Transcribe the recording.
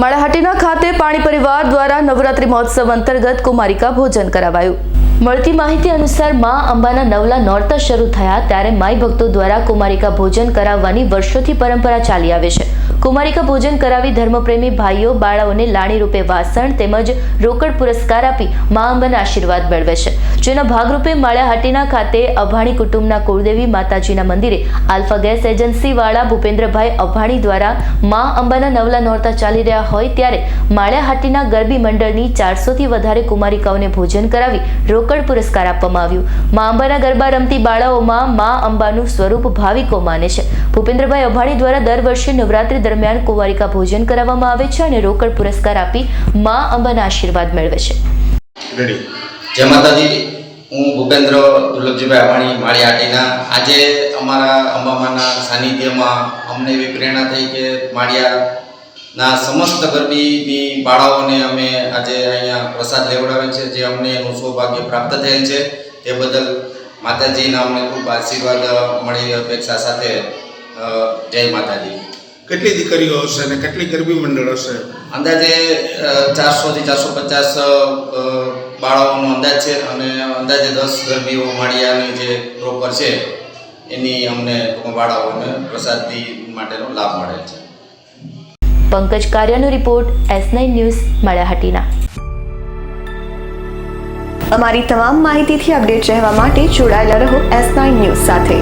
માળાહાટીના ખાતે પાણી પરિવાર દ્વારા નવરાત્રી મહોત્સવ અંતર્ગત કુમારિકા ભોજન કરાવાયું. મળતી માહિતી અનુસાર મા અંબાના નવલા નોરતા શરૂ થયા ત્યારે માઈ ભક્તો દ્વારા કુમારિકા ભોજન કરાવવાની વર્ષોથી પરંપરા ચાલી આવે છે. કુમારિકા ભોજન કરાવી ધર્મપ્રેમી ભાઈઓ, બાળાઓને લાણી રૂપે વાસણ તેમજ રોકડ પુરસ્કાર આપી મા અંબાના આશીર્વાદ મેળવે છે. જેના ભાગરૂપે માળિયાહાટીના ખાતે અભાણી કુટુંબના કુળદેવી માતાજીના મંદિરે આલ્ફા ગેસ એજન્સી વાળા ભૂપેન્દ્રભાઈ અભાણી દ્વારા મા અંબાના નવલા નોરતા ચાલી રહ્યા હોય ત્યારે માળિયાહાટીના ગરબી મંડળની ચારસોથી વધારે કુમારિકાઓને ભોજન કરાવી રોકડ પુરસ્કાર આપવામાં આવ્યું. મા અંબાના ગરબા રમતી બાળાઓમાં મા અંબાનું સ્વરૂપ ભાવિકો માને છે. ભૂપેન્દ્રભાઈ અભાણી દ્વારા દર વર્ષે નવરાત્રી દરમિયાન કુંવારિકા ભોજન કરાવવામાં આવે છે અને રોકડ પુરસ્કાર આપી મા અંબાના આશીર્વાદ મેળવે છે. જય માતાજી. હું ભૂપેન્દ્ર દુર્લભજીભાઈ અવાણી માળી આટીના. આજે અમારા અંબામાના સાનિધ્યમાં અમને એવી પ્રેરણા થઈ કે માળિયાના સમસ્ત ગરબીની બાળાઓને અમે આજે અહીંયા પ્રસાદ લેવડાવે છે, જે અમને એનું સૌભાગ્ય પ્રાપ્ત થયેલ છે. તે બદલ માતાજીના અમને ખૂબ આશીર્વાદ મળી અપેક્ષા સાથે જય માતાજી. કેટલી દીકરીઓ હશે અને કેટલી ગરબી મંડળ હશે? અંદાજે ચારસોથી ચારસો પચાસ બાળકોનો અંદાજ છે અને અંદાજે દસ ગરબીઓ માળિયાની જે પ્રોપર છે એની અમને બાળકોને પ્રસાદી માટેનો લાભ મળે છે. પંકજ કાર્યનો રિપોર્ટ એસ નાઇન ન્યૂઝ મળ્યાહાટીના. અમારી તમામ માહિતીથી અપડેટ રહેવા માટે જોડાયેલા રહો એસ નાઇન ન્યૂઝ સાથે.